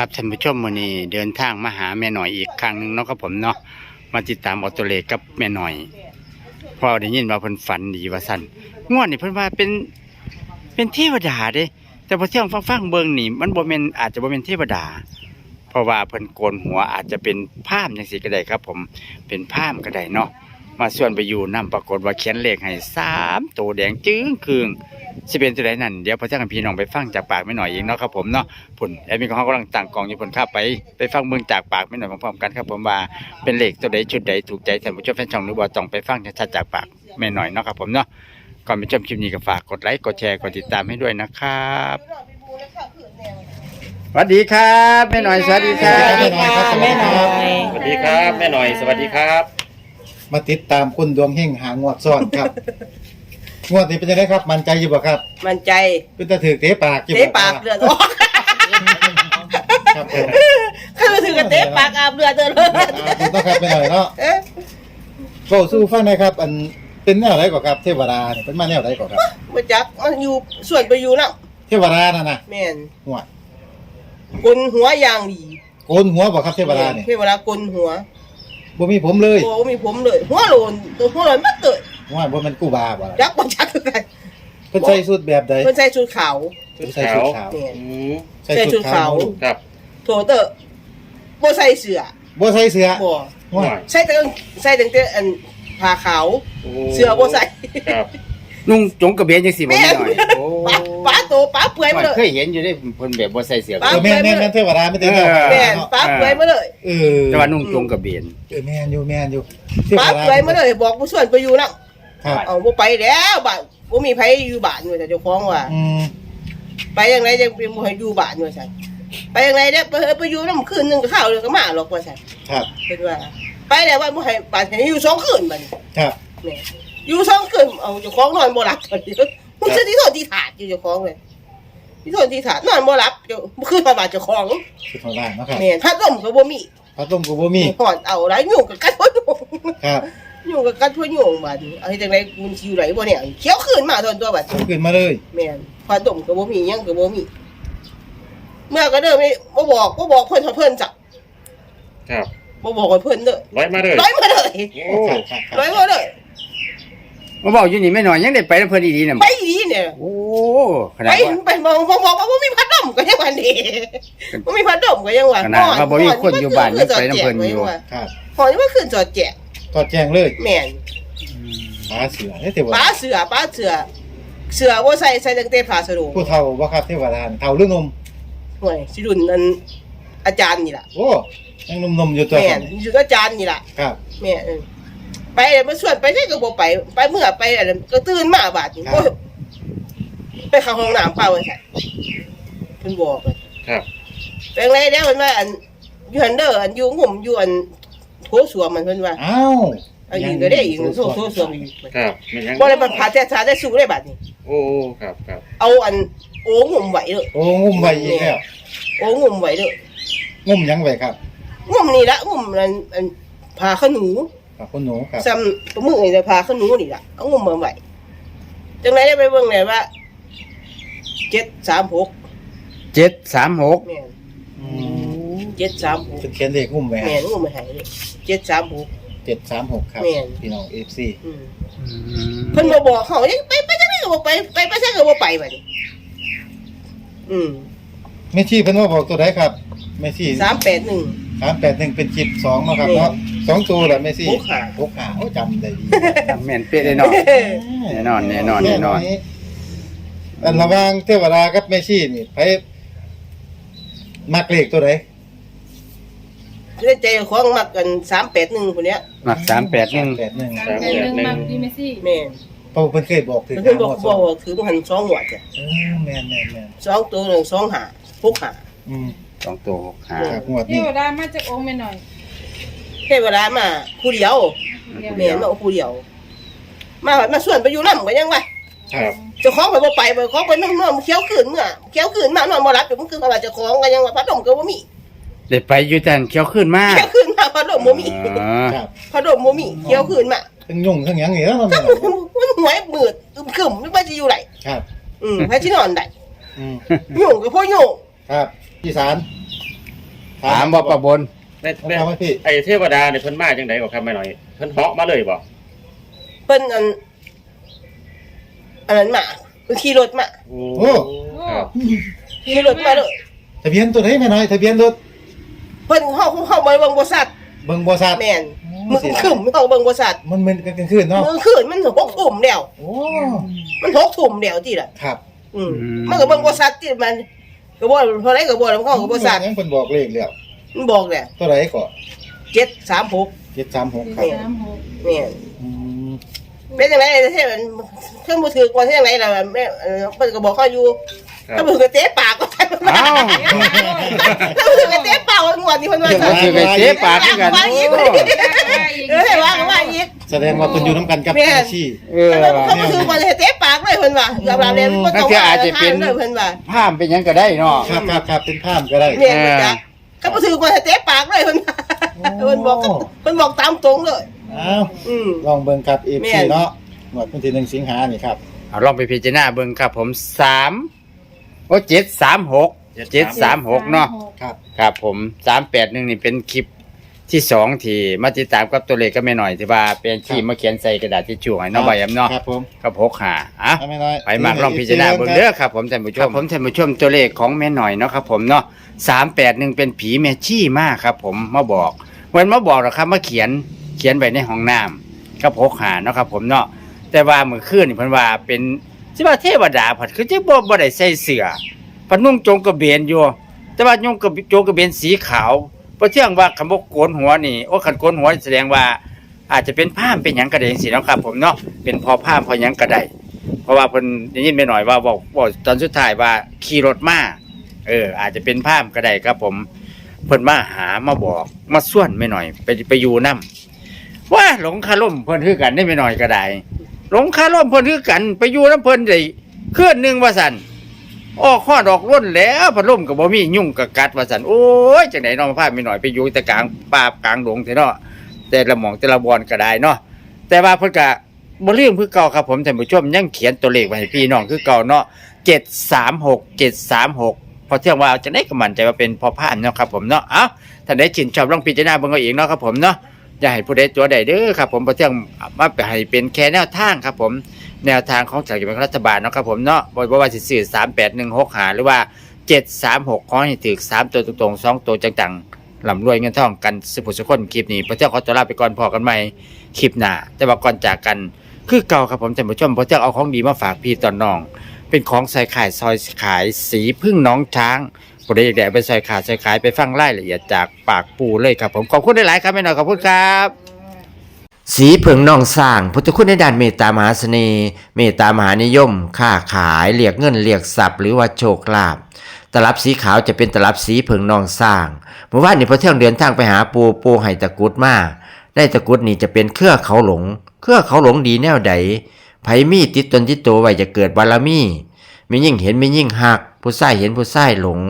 ครับท่านผู้ชมวันนี้เดินทางมาหาแม่หน่อยอีกครั้งหนึ่งเนาะครับผมเนาะมาติดตามออโตเลกับแม่หน่อยเพอได้ยินว่าเพิ่นฝันดีว่าสั่นง่วนนี่เพิ่นว่าเป็นเป็นเทวดาเด้ แต่พอเที่ยงฟังฟังๆเบิ่งนี่มันบ่แม่นอาจจะบ่แม่นเทวดา เพราะว่าเพิ่นโกนหัวอาจจะเป็นพราหมณ์จังซี่ก็ได้ครับ ผมเป็นพรามก็ได้เนาะมาส่วนไปอยู่นํปรากฏว่าเขียนเลขให้สามตัวแดงจึ้งคืง สิเป็นตัวใดนั่นเดี๋ยวพอเที่ยงพี่น้องไปฟังจากปากแม่หน่อยเองเนาะครับผมเนาะผลแอดมินของเขากำลังตั้งกองอยู่ผลข้าไปไปฟังเมืองจากปากไม่หน่อยพร้อมๆกันครับผมว่าเป็นเลขตัวใดชุดใดถูกใจท่านผู้ชมแฟนช่องหรือว่าต้องไปฟังชัดๆจากปากแม่หน่อยเนาะครับผมเนาะก่อนไปชมคลิปนี้ก็ฝากกดไลค์กดแชร์กดติดตามให้ด้วยนะครับสวัสดีครับแม่หน่อยสวัสดีครับสวัสดีค่ะแม่หน่อย สวัสดีครับแม่หน่อยสวัสดีครับ มาติดตามคุณดวงเฮงหางวดซ้อนครับ งวดนี้เป็นยังไงครับ มันใจอยู่บ่ครับ มันใจเป็นตะถือเตะปากอยู่เตะบ่ปากเลือดออกครับผมคือถือกระเตะปากอาบเลือดเดินเลยอ่าถูกต้องครับไปหน่อยเนาะเอ๊ะโก้สู้ฟังหนะครับ อันเป็นแนวไหนก่อนครับ เทวดาเนี่ยเป็นมาแนวไหนก่อนครับมาจักมันอยู่ส่วนไปอยู่น่ะเทวดาน่ะนะแม่นหัวกลหัวอย่างดีโกนหัวบ่ครับเทวดาเนี่ยเทวดากลหัวบ่มีผมเลยโอ้มีผมเลย หัวโลนตัวหัวโลนมัดเลย ว่าบ่แมันกูบาบ่ล่ะจักบ่จักคือกันเพิ่นใส่สุดแบบใดเพิ่นใส่ชุดขาวเพิ่นใส่ชุดขาวแม่นอืมใส่ชุดขาวครับโถเตอะบ่ใส่เสื้อบ่ใส่เสื้อบ่ว่าใส่แต่กางใส่แต่อันผ้าขาวโอ้เสื้อบ่ใส่ครับ นุ่งจงกระเบนจังสิบ่แม่แม่นหน่อยโอ้ป้าป้าโตป้าเปื่อยมาเลยเคยเห็นอยู่ได้เพิ่นแบบบ่ใส่เสื้อปั๊เออแม่นแม่นแม่นเทวดาไม่ได้แนวแม่นป้าเปื่อยมาเลยเออแต่ว่านุ่งจงกระเบนเออแม่นอยู่แม่นอยู่เทวป้าดาเปื่อยมาเลยบอกผู้ส่วนไปอยู่น่ะ ครับ เอาบ่ไปแล้วบ้านบ่มีไผอยู่บ้านอยู่แต่เจ้าของว่า อืมไปยังไงจะเป็นบ่ให้อยู่บ้านอยู่ซั่นไปยังไงเด้อไปเถอะไปอยู่นำคืนหนึงก็ข้าวเดียวก็มาหรอกว่าซั่นครับเพิ่นว่า ไปแล้วว่าบ่ให้บ้านให้อยู่สองคืนบัดนี้ครับ แม่อยู่สองคืนเอาเจ้าของนอนบ่หลับตอนนี้มึงสิที่โทษที่ถาดอยู่เจ้าของเลยที่โทษที่ถาดนอนบ่หลับเจ้าคืนมาบ้านเจ้าของคือทางด้านเนาะครับแม่พัดลมก็บ่มีพัดลมกูบ่มี หอนเอาหลายยุ่งกับกัดพ่อยุ่ง ครับ ยุ่งกับกัดพ่อยุ่งบัดนี้เอาเฮ็ดจังไดมันสิอยู่ไหนบ่เนี่ยเขียวคืนมาทนตัวบัดผมขึ้นมาเลยแม่นพาดมก็บ่มีหยังก็บ่มี เมื่อก็เด้อไม่บ่บอกบ่บอกเพิ่นเพิ่นจักครับบ่บอกให้เพิ่นเด้อร้อยมาเลยร้อยมาเลยโอ้ครับครับครับร้อยมาเลยมาบอกอยู่นี่แม่หน่อยยังได้ไปนำเพิ่นดีๆน่ะไปดีเนี่ยโอ้ขไปนาดว่าไปมองมองมองว่าบ่มีพัดลมก็ยังว่านี่บ่มีพัดลมก็ยังว่าขนาดว่าบ่มีคนอยู่บ้านยังไปน้ำเพิ่นอยู่ครับหอนว่าขึ้นจอดแจก ทอดแจ้งเลยแม่นปลาเสือเฮ้ยเทวป้าดาเสือป้าเสือเสือบ่ใส่ใส่ตั้งแต่ผ้าสะดวกผู้เฒ่าบ่ครับเทวดาเฒ่าหรือหนมห่วยสิรุ่นนั้นอาจารย์นี่ล่ะโอ้ยังหนมๆอยู่ตัวแม่กันนอยู่กับอาจารย์นี่ล่ะ ครับ แม่เออไปเลยมาส่วนไปใช่ก็บ่ไป ไปเมื่อไปอะไรก็ตื่นมาบาดนี้โอ้ยไปเข้าห้องน้ำเปล่าใช่เพิ่นบอกเลยครับ เป็นไรแล้วมันว่าอันอยู่หันเด้ออันอยู่งุ่มอยู่อัน โถสวมมันเพิ่นว่าอ้าวอันนี้ก็ได้อีกโถโถสวมอีกครับมันยังบ่ได้มันผ่าแท้ชาได้สู้ได้บาดนี้ โอ้ครับครับเอาอันโอ้งุ่มไหวเด้อโอ้งุ่มไว้อีกแล้วโอ้งุ่มไหวเด้องุ่มหยังไว้ครับงุ่มนี่ละงุ่มอันอันผ่าขนูครับคุณหนูครับซ้ำตัวมือนี่จะผ่าขนูนี่ล่ะเอางุ่มมาไหวจังไดได้ไปเบิ่งได้ว่า736เจ็ดสามหกแม่นอืม เจ็ดสามหกเพิ่นเขียนเลขงุ่มไว้แม่นงูมาใหายเลยเจ็ดสามหก736ครับ แม่น พี่น้อง FC อืมเพิ่นมาบอกเขาเอ้ยไปไปจังได๋ก็บ่ไปไปไปจังก็บ่ไปบัดนี้อืมแม่ชีเพิ่นว่าบอกตัวใดครับแม่ชีสามแปดหนึ่ง381เป็นคลิป2เนาะครับแม่เนาะสองตัวแหละแม่ชีหกห้าหกหาโอ้จำได้ดี แม่นเป๊ะเลยเนาะแน่นอนแน่นอนแน่นอน อันระหว่างเทวดากับแม่ชีนี่ไปมักเลขตัวไหน เล่นใจของมักกันสามแปดหนึ่งคนเนี้ยมักสามแปดหนึ่งแปดหนึ่งสามแปดหนึ่งมักดีไหมสิแม่นเพราะว่าเพิ่นเคยบอกถึงเพิ่นบอกหาหมบวอดกถือมันหันสองหัวจ้ะเออแม่นแม่นแม่นสองตัวหนึ่งสองหาหกหาอืมสองตัวหกห้าครับงวดเทนี้วดามาจากองค์แม่หน่อยเทวดามาผู้เดียวเดี๋ยวแม่นมาผู้เดียว มามาส่วนไปอยู่นำก็ยังว่าครับเจ้าของไปบ่ไปบ่ของไปนั่งนอนเคี้ยวขืนเมื่อเคี้ยวขืนมานอนบ่รับอยู่มันคือว่าเจ้าของก็ยังว่าพัดลมก็บ่มี เด็ดไปอยู่แต่เขียวขึ้นมากเคี้ยวขืนมาพัดลมบ่มีครับพัดลมบ่มีเคี้ยวขืนมาทั้งยุ่งทั้งหยังนี่แล้วมันทั้งมันหวยมืดอึมครึมไม่ว่าจะอยู่ไหนครับ อืมให้ที่นอนได้อืมยุ่งก็เพราะยุ่งครับอีสานถามบ่ประบนแม่เอาแม่ถามว่าพี่ไอ้เทวดาเนี่ยเพิ่นมาจังไดก็ครับแม่หน่อยเพิ่นเหาะมาเลยบ่เพิ่นอันอันนั้นมาเพิ่นขี่รถมาโอ้ครับขี่รถมาเลยทะเบียนตัวไหนแม่น้อยทะเบียนรถ เพิ่นเฮาเฮาบ่ได้เบิ่งบ่สัตว์เบิ่งบ่ชัดแม่นมึงขึ้นเฮาเบิ่งบ่สัตว์มันมึนกันกลางคืนเนาะมึงขึ้นมันหกทุ่มแล้วโอ้มันหกทุ่มแล้วติล่ะครับ อืมมันก็เบิ่งบ่สัตว์ติมันก็บ่เท่าไหร่ก็บ่แล้วมันก็บ่สัตว์ยังเพิ่นบอกเลขแล้วมันบอกแหละตัวไหนก็736 736ครับแม่นแม่นอืมเป็นจังได๋เท่มันเครื่องมือถือกว่าเท่จังไดล่ะแม่เออเพิ่นก็บอกเขาอยู่ครัถ้าบมือก็เตะปาก ก็ไปอ้าวถ้ามือก็เตะปากวันงวดนี้เพิ่นว่าเดี๋ยวมาถือไปเสียปากคือกันว่าอีกโอ้เออให้ว่าก็ว่าอีก แสดงว่าเพิ่นอยู่นํกันกับแม่แม่ชีเออเขามาถือว่าเตะปากเลยเพิ่นว่าอย่าว่าเลยบ่ต้องว่าเลยเพิ่นว่าภาพเป็นหยังก็ได้เนาะครับครับครับเป็นภาพก็ได้แม่นจ้ะเขามาถือว่าเตะปากเลยเพิ่นว่าเพิ่นบอกเพิ่นบอกตามตรงเลย อ้าวอืม ลองเบิ่งครับแม่ FC นเนาะงวดวันที่1สิงหานี่ครับ เอาลองไปพิจารณาเบิ่งครับผมสาม โอ้เจ็ดสามหกเจ็ดสามหกเนาะครับ ครับ ผมสามแปดหนึ่งนี่เป็นคลิปที่สองที่มาติดตามกับตัวเลขก็ไม่หน่อยที่ว่าเป็นที่มาเขียนใส่กระดาษทิชชู่ให้น้องใบแอมเนาะครับผมกับพกหาอะเอาไม่น้อยไปมากลองพิจารณาเบิ่งเด้อครับผมท่านผู้ชมผมท่านผู้ชมตัวเลขของแม่หน่อยเนาะครับผมเนาะสามแปดหนึ่งเป็นผีแม่ชี่มากครับ ผมมาบอกวันมาบอกหรอกครับมาเขียนเขียนไว้ในห้องน้ำกับพกหาเนาะครับ ผมเนาะแต่ว่าเมื่อคืนนี่เพิ่นว่าเป็น สิว่าเทวดาผัดคือจะบ่บ่ได้ใส่เสื้อเพนนุ่งโจงกระเบนอยู่ แต่ว่านุ่งกระโจงกระเบนสีขาวเพราะเชื่องว่าคำว่าโกนหัวนี่โอ้คันโกนหัวแสดงว่า อาจจะเป็นผ้ามเป็นหยังกระเดงสินะครับ ผมเนาะเป็นพอผ้ามพอหยังกระไดเพราะว่าเพิ่นได้ยินไปหน่อยว่าบอกบอกตอนสุดท้ายว่าขี่รถมาเออ อาจจะเป็นภาพก็ไดครับ ผมเพิ่นมาหามาบอกมาส่วนไม่หน่อย ไปไปอยู่นํว่าหลงคาล่มเพิ่นคือกันได้ไม่หน่อยก็ได หลงคาล่มเพิ่นคือกัน ไปอยู่น้ำเพิ่นได้เคลื่อนหนึงว่าสันออกข้อดอกร่นแล้วพัดลมก็บ่มียุ่งกับกัดว่าสันโอ้ยจังได๋เนาะมาพาไม่หน่อยไปอยู่แต่กลางป่ากลางดงเถอะเนาะแต่ละหม่องแต่ละบอนก็ได้เนาะแต่ว่าเพิ่นก็บ่ลืมคือเก่าครับผมท่านผู้ชมยังเขียนตัวเลขไว้ให้พี่น้องคือเก่าเนาะ736 736พอเที่ยงว่าจะได้ก็มั่นใจว่าเป็นพอผ่านเนาะครับผมเนาะเอ้าท่านใดชื่นชอบลองพิจารณาเบิ่งเอาเองเนาะครับผมเนาะ อย่าให้ผู้ใดตัวใดเด้อครับ ผมพอเที่ยงมาไปให้เป็นแค่แนวทางครับ ผมแนวทางของจากกิจรรัฐบาลเนาะครับผมเนาะบ่ว่าสิซื้อ3816หาหรือว่า736ขอให้ถึก3ตัวตรงๆ2ตัวจังๆลำรวยเงินทองกันสุขสุขคนคลิปนี้พอเที่งขอตัวลาไปก่อนพอกันใหม่คลิปหน้าแต่ว่าก่อนจากกันคือเก่าครับผมท่านผู้ชมพราะจะเอาของดีมาฝากพี่ตอนน้อง เป็นของใส่ขายซอยขายสีพึ่งน้องช้าง ผู้ใดอยากได้ไปใส่ขาใส่ขายไปฟังรายละเอียดจากปากปูเลยครับผมขอบคุณหลายๆครับแม่หน่อยขอบคุณครับ สีเผิงนองสร้างพุทธคุณในด้านเมตตามหาเสน่ห์เมตตามหานิยม ค้าขายเรียกเงินเรียกทรัพย์หรือว่าโชคลาภตลับสีขาวจะเป็นตลับสีเผิงนองสร้างเมื่อวานนี้พอเที่ยงเดินทางไปหาปูปูไห้ตะกุดมาได้ตะกุดนี่จะเป็นเครือเขาหลง เครือเขาหลงดีแนวใดไผมีติดตนติดตัวไว้จะเกิดบารมีมียิ่งเห็นมียิ่งหัก ผู้ใส่เห็นผู้ใส่หลง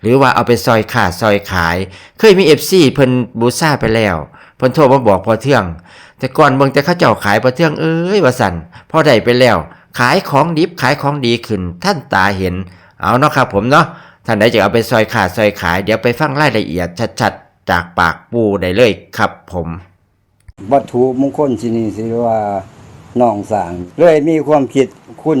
หรือว่าเอาไปซอยขาดซอยขาย เคยมีเอฟซีเพิ่นบูซ่าไปแล้วเพิ่นโทรมาบอกพอเที่ยงแต่ก่อนเบิ่งแต่เขาเจ้าขายพอเที่ยงเอ้ยว่าสั่นพอได้ไปแล้ว ขายของดิบขายของดีขึ้น ท่านตาเห็น เอาเนาะครับผมเนาะท่านใดจะเอาไปซอยขาดซอยขาย เดี๋ยวไปฟังรายละเอียดชัดๆ จากปากปูได้เลยครับผมวัตถุมงคลที่นี่สิว่าน้องสางเลยมีความคิดคุณ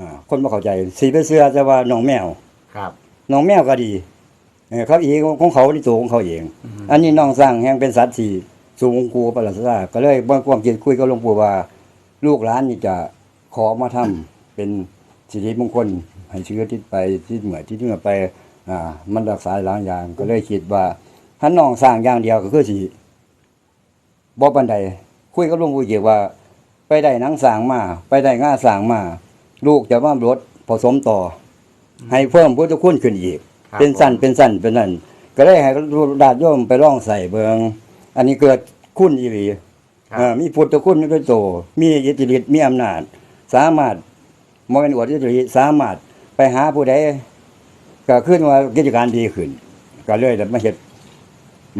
อ่าคนบ่เข้าใจสีไปเสื้อจะว่าน้องแมวครับน้องแมวก็ดีเออเขาเองของเขาที่ตัวของเขาเอง อันนี้น้องสร้างแห่งเป็นสัตว์ที่สูงกูประหลาดซาก็เลยบ่ความคิดคุยกับหลวงปู่ว่า ลูกหลานนี่จะขอมาทำเป็นสิริมงคลให้เชื้อทิศไปที่เหมือที่เหนือไปอ่ามันรักษาหลายอย่างก็เลยคิดว่าถ้าน้องสร้างอย่างเดียวก็คือสิบ่ปานใดคุยกับหลวงปู่เกี่ยวว่า ไปได้หนังสร้างมา ไปได้ง่าสร้างมา ลูกจะมาลดผสมต่ออให้เพิ่มพุทธคุณขึ้นอีกครับเป็นสั้นเป็นสั้นเป็นนั่นก็เลยให้ญาติโยมไปลองใส่เบิงอันนี้เกิดคุณอีหลีครับเออมีพุทธคุณด้วยโต มีอิทธิฤทธิ์มีอำนาจ สามารถมเป็นอวดอิทธิฤทธิ์สามารถไปหาผู้ใดก็ขึ้นว่ากิจการดีขึ้น ก็เลยได้มาเฮ็ด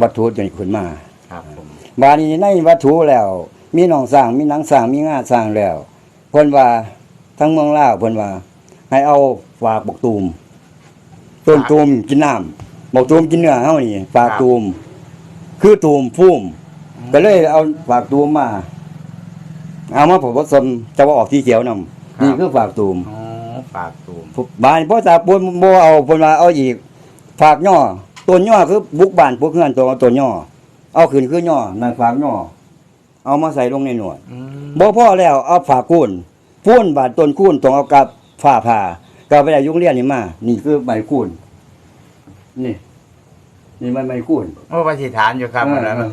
วัตถุจนขึ้นมาครับผมบาดนี้ในวัตถุแล้ว มีหนองสร้างมีหนังสร้างมีงาสร้างแล้วเพิ่นว่า ทั้งเมืองลาวเพิ่นว่า ให้เอาฝากบกตูม ต้นตูมกินน้ำบกตูมกินเนื้อเฮานี่ฝากตูม คือตูมพุ่มก็เลยเอาฝากตูมมา เอามาผมผสมจะว่าออกสีเขียวนำนี่คือฝากตูมอ๋อฝากตูมบานพ่อตาปูนบ่เอาเพิ่นว่าเอาอีกฝากย่อต้นย่อคือบุกบ้านพวกเฮือนตัวต้นย่อเอาขึ้นคือย่อนั่นฝากย่อเอามาใส่ลงในหนวดอืมบ่พอแล้วเอาฝากคูน พูนบาดต้นคูนต้องเอากับฝ้าผ่าก็ไปได้ยุงเรียนนี่มา นี่คือใบคูนนี่ นี่มันใบคูนโอ้ปฏิฐานอยู่ครับเอออันนั้น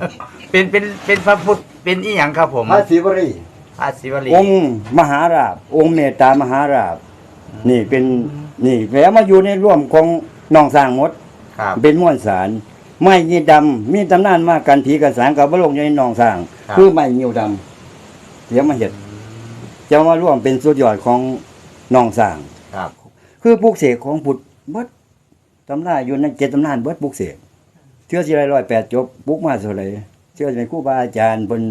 เป็นเป็นเป็นพระพุทธเป็นอีหยังครับผมพระศิวรีพระศิวลีองค์มหาราบ องค์เมตตามหาราบ นี่เป็นนี่แล้วมาอยู่ในร่วมของน้องสร้างหมดครับ เป็นม้วนสารไม้ยีดำมีตำนานมากกันผีกันสางกับบลงอยู่ในหนองสร้าง ครับ คือไม้ยิวดำเดี๋ยวมาเห็ด จะมาร่วมเป็นสุดยอดของหนองสร้าง ครับคือปลูกเสกของพุทธเบิดตำราอยู่ในเจ็ดตำนานเบิดปลูกเสกเชื่อสิไรร้อยแปดจบปลูกมาสุเลยเชื่อสิเป็นครูบาอาจารย์บน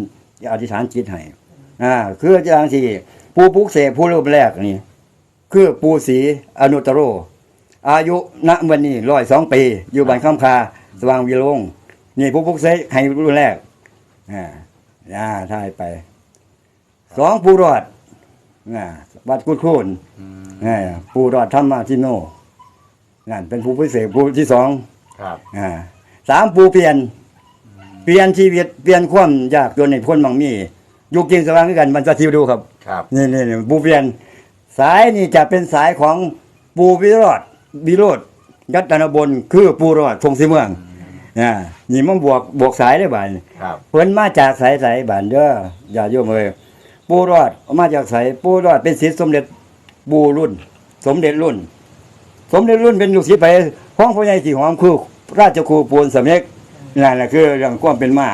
อธิษฐานจิตให้อ่าคืออาจารย์ที่ผู้ปลูกเสกผู้รูปแรกนี่คือปูศรีอนุตตโร อายุณวันนี้ร้อยสองปี อยู่บ้านคำคาสว่างวิโรงนี่ผู้ปลุกเสกให้รุ่นแรกอ่าอ่าท่ายไปสองผู้รอด อ่าวัดกุดคูนอืมอ่าผู้รอดธรรมาทิโนนั่นเป็นผู้พิเศษผู้ที่สองครับอ่าสามผู้เปลี่ยน เปลี่ยนชีวิตเปลี่ยนความยากจนในพ้นมังมีอยู่กินสว่างด้วยกันมันจะทิวดูครับครับนี่นี่นี่ปูเปลี่ยน สายนี่จะเป็นสายของปูวิโรดวิโรดยัตนบนคือปูรอดพงศิเมืองอ่านี่มันบวกบวกสายได้บ่านครับเพิ่นมาจากสายสายบ้านเด้ออย่าโยมเอ้ย ปูรอดมาจากสายปูรอดเป็นศิษย์สมเด็จบูรุ่น สมเด็จรุ่น สมเด็จรุ่นเป็นลูกศิษย์ไปของพ่อใหญ่ที่หอมคือราชครูปูนสำเร็จนั่นแหละคือเรื่องความเป็นมา